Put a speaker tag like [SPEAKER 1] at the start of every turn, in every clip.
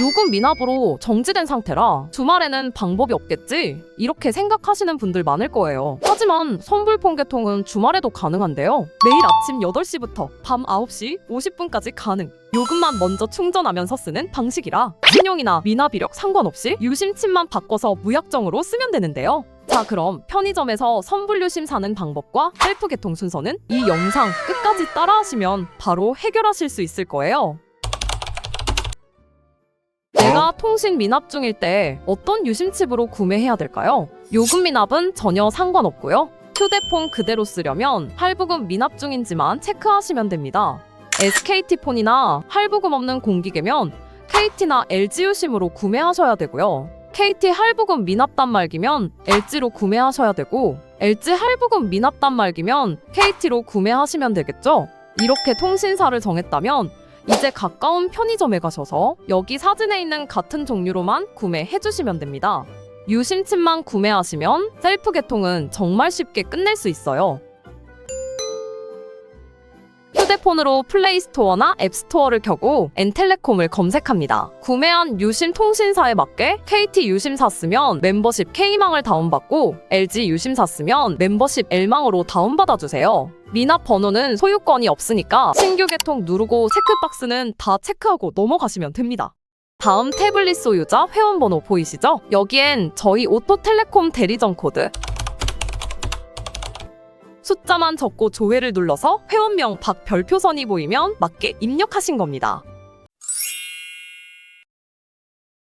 [SPEAKER 1] 요금 미납으로 정지된 상태라 주말에는 방법이 없겠지? 이렇게 생각하시는 분들 많을 거예요. 하지만 선불 폰 개통은 주말에도 가능한데요. 매일 아침 8시부터 밤 9시 50분까지 가능. 요금만 먼저 충전하면서 쓰는 방식이라 신용이나 미납 이력 상관없이 유심칩만 바꿔서 무약정으로 쓰면 되는데요. 자 그럼 편의점에서 선불유심 사는 방법과 셀프 개통 순서는 이 영상 끝까지 따라하시면 바로 해결하실 수 있을 거예요. 통신 미납 중일 때 어떤 유심칩으로 구매해야 될까요? 요금 미납은 전혀 상관없고요. 휴대폰 그대로 쓰려면 할부금 미납 중인지만 체크하시면 됩니다. SKT폰이나 할부금 없는 공기계면 KT나 LG 유심으로 구매하셔야 되고요. KT 할부금 미납 단말기면 LG로 구매하셔야 되고 LG 할부금 미납 단말기면 KT로 구매하시면 되겠죠? 이렇게 통신사를 정했다면 이제 가까운 편의점에 가셔서 여기 사진에 있는 같은 종류로만 구매해 주시면 됩니다. 유심칩만 구매하시면 셀프 개통은 정말 쉽게 끝낼 수 있어요. 휴대폰으로 플레이스토어나 앱스토어를 켜고 엔텔레콤을 검색합니다. 구매한 유심 통신사에 맞게 KT 유심사 쓰면 멤버십 K망을 다운받고 LG 유심사 쓰면 멤버십 L망으로 다운받아 주세요. 미납 번호는 소유권이 없으니까 신규 개통 누르고 체크박스는 다 체크하고 넘어가시면 됩니다. 다음 태블릿 소유자 회원번호 보이시죠? 여기엔 저희 오토텔레콤 대리점 코드 숫자만 적고 조회를 눌러서 회원명 박 별표선이 보이면 맞게 입력하신 겁니다.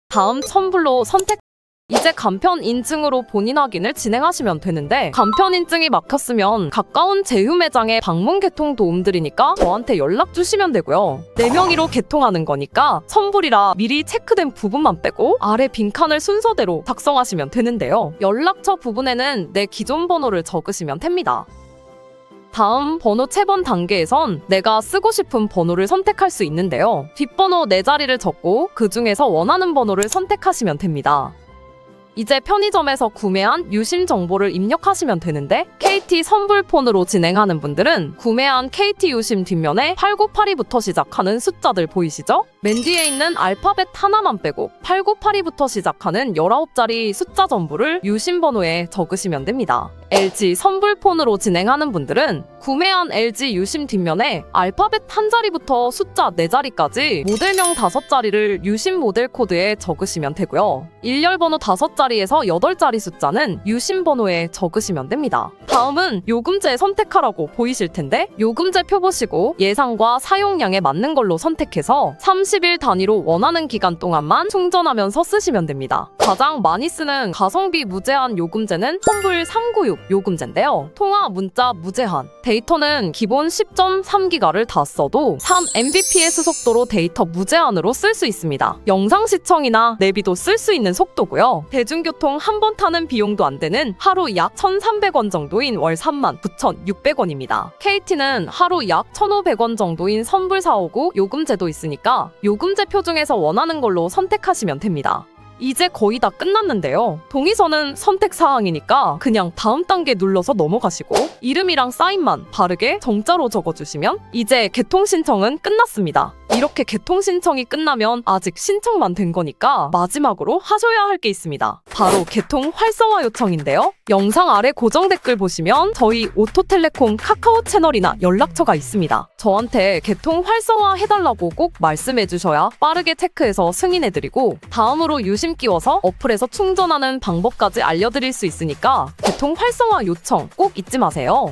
[SPEAKER 1] 다음 첨불로 선택 이제 간편 인증으로 본인 확인을 진행하시면 되는데 간편 인증이 막혔으면 가까운 제휴 매장에 방문 개통 도움드리니까 저한테 연락 주시면 되고요. 네 명의로 개통하는 거니까 선불이라 미리 체크된 부분만 빼고 아래 빈칸을 순서대로 작성하시면 되는데요. 연락처 부분에는 내 기존 번호를 적으시면 됩니다. 다음 번호 채번 단계에선 내가 쓰고 싶은 번호를 선택할 수 있는데요. 뒷번호 4자리를 적고 그 중에서 원하는 번호를 선택하시면 됩니다. 이제 편의점에서 구매한 유심 정보를 입력하시면 되는데 KT 선불폰으로 진행하는 분들은 구매한 KT 유심 뒷면에 8982부터 시작하는 숫자들 보이시죠? 맨 뒤에 있는 알파벳 하나만 빼고 8982부터 시작하는 19자리 숫자 전부를 유심 번호에 적으시면 됩니다. LG 선불폰으로 진행하는 분들은 구매한 LG 유심 뒷면에 알파벳 한 자리부터 숫자 네 자리까지 모델명 다섯 자리를 유심 모델 코드에 적으시면 되고요. 일렬 번호 다섯 자리에서 여덟 자리 숫자는 유심 번호에 적으시면 됩니다. 다음은 요금제 선택하라고 보이실 텐데 요금제 표 보시고 예상과 사용량에 맞는 걸로 선택해서 30일 단위로 원하는 기간 동안만 충전하면서 쓰시면 됩니다. 가장 많이 쓰는 가성비 무제한 요금제는 험불 396 요금제인데요. 통화, 문자 무제한. 데이터는 기본 10.3기가를 다 써도 3mbps 속도로 데이터 무제한으로 쓸 수 있습니다. 영상 시청이나 내비도 쓸 수 있는 속도고요. 대중교통 한 번 타는 비용도 안 되는 하루 약 1,300원 정도인 월 39,600원입니다. KT는 하루 약 1,500원 정도인 선불 459 요금제도 있으니까 요금제 표 중에서 원하는 걸로 선택하시면 됩니다. 이제 거의 다 끝났는데요. 동의서는 선택 사항이니까 그냥 다음 단계 눌러서 넘어가시고 이름이랑 사인만 바르게 정자로 적어주시면 이제 개통 신청은 끝났습니다. 이렇게 개통 신청이 끝나면 아직 신청만 된 거니까 마지막으로 하셔야 할 게 있습니다. 바로 개통 활성화 요청인데요. 영상 아래 고정 댓글 보시면 저희 오토텔레콤 카카오 채널이나 연락처가 있습니다. 저한테 개통 활성화 해달라고 꼭 말씀해 주셔야 빠르게 체크해서 승인해 드리고 다음으로 유심 끼워서 어플에서 충전하는 방법까지 알려드릴 수 있으니까 개통 활성화 요청 꼭 잊지 마세요.